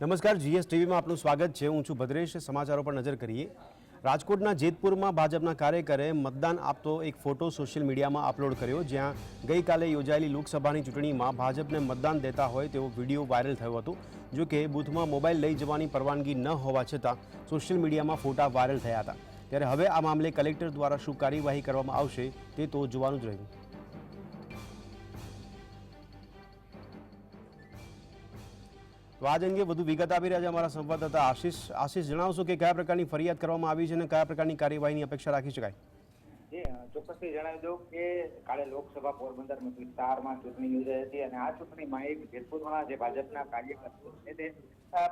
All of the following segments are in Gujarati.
નમસ્કાર, જીએસ ટીવીમાં આપનું સ્વાગત છે. હું છું ભદ્રેશ. સમાચારો પર નજર કરીએ. રાજકોટના જેતપુરમાં ભાજપના કાર્યકરે મતદાન આપતો એક ફોટો સોશિયલ મીડિયામાં અપલોડ કર્યો, જ્યાં ગઈકાલે યોજાયેલી લોકસભાની ચૂંટણીમાં ભાજપને મતદાન દેતા હોય તેવો વીડિયો વાયરલ થયો હતો, જો કે બૂથમાં મોબાઈલ લઈ જવાની પરવાનગી ન હોવા છતાં સોશિયલ મીડિયામાં ફોટા વાયરલ થયા હતા. ત્યારે હવે આ મામલે કલેક્ટર દ્વારા શું કાર્યવાહી કરવામાં આવશે તે તો જોવાનું જ રહ્યું. તો આજ અંગે વધુ વિગત આપી રહ્યા છે અમારા સંવાદદાતા આશીષ. આશીષ, જણાવશો કે કયા પ્રકારની ફરિયાદ કરવામાં આવી છે અને કયા પ્રકારની કાર્યવાહીની અપેક્ષા રાખી શકાય? જી ચોક્કસથી જણાવી દઉં કે કાલે લોકસભા પોરબંદર વિસ્તારમાં ચૂંટણી યોજાઈ હતી અને આ ચૂંટણીમાં એક જેતપુરના જે ભાજપના કાર્યકર્તાઓ છે તે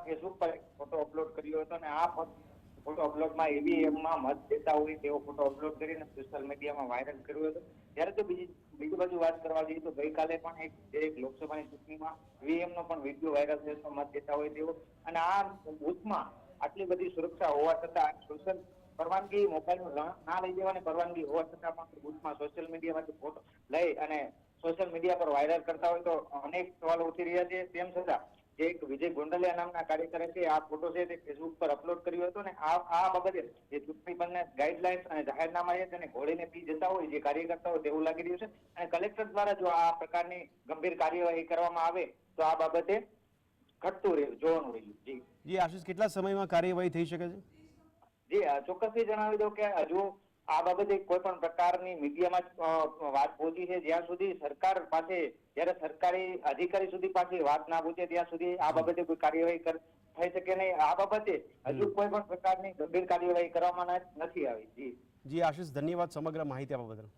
ફેસબુક પર ફોટો અપલોડ કર્યો હતો અને આ ફોટો અપલોડમાં ઈવીએમમાં મત દેતા હોય તેવો ફોટો અપલોડ કરીને સોશિયલ મીડિયામાં વાયરલ કર્યો હતો. ત્યારે તો બીજી બીજી વાત કરવા જઈએ તો ગઈકાલે પણ એક એક લોકસભાની ચૂંટણીમાં વીએમ નો પણ વીડિયો વાયરલ થયો મત દેતા હોય તેવો. અને આ બુથમાં આટલી બધી સુરક્ષા હોવા છતાં સોશિયલ પરવાનગી મોબાઈલ ના લઈ જવાની પરવાનગી હોવા છતાં પણ બુથમાં સોશિયલ મીડિયામાંથી ફોટો લઈ અને સોશિયલ મીડિયા પર વાયરલ કરતા હોય તો અનેક સવાલો ઉઠી રહ્યા છે. તેમ છતાં જે એક વિજય ગોંડલિયા નામના કાર્યકરે છે આ ફોટો છે તે ફેસબુક પર અપલોડ કર્યો હતો ને આ આ બાબતે જે ચૂંટણી પંચના ગાઈડલાઇન્સ અને જાહેરનામા છે તેને ઘોડીને પી જતા હોય જે કાર્યકર્તા હોય તેવું લાગી રહ્યું છે અને કલેક્ટર દ્વારા જો આ પ્રકારની ગંભીર કાર્યવાહી કરવામાં આવે તો આ બાબતે ઘટતું રહ્યું જોવાનું રહ્યું. જી. જી આશીષ કેટલા સમયમાં કાર્યવાહી થઈ શકે છે? જી ચોક્કસથી જણાવી દઉં કે હજુ આ બાબતે કોઈ પણ પ્રકારની મીડિયામાં વાત પહોંચી છે જ્યાં સુધી સરકાર પાસે જયારે સરકારી અધિકારી સુધી પાસે વાત ના પહોંચે ત્યાં સુધી આ બાબતે કોઈ કાર્યવાહી થઈ શકે નહીં. આ બાબતે હજુ કોઈ પણ પ્રકારની ગંભીર કાર્યવાહી કરવામાં નથી આવી. જી. જી આશીષ ધન્યવાદ સમગ્ર માહિતી આપવા બદલ.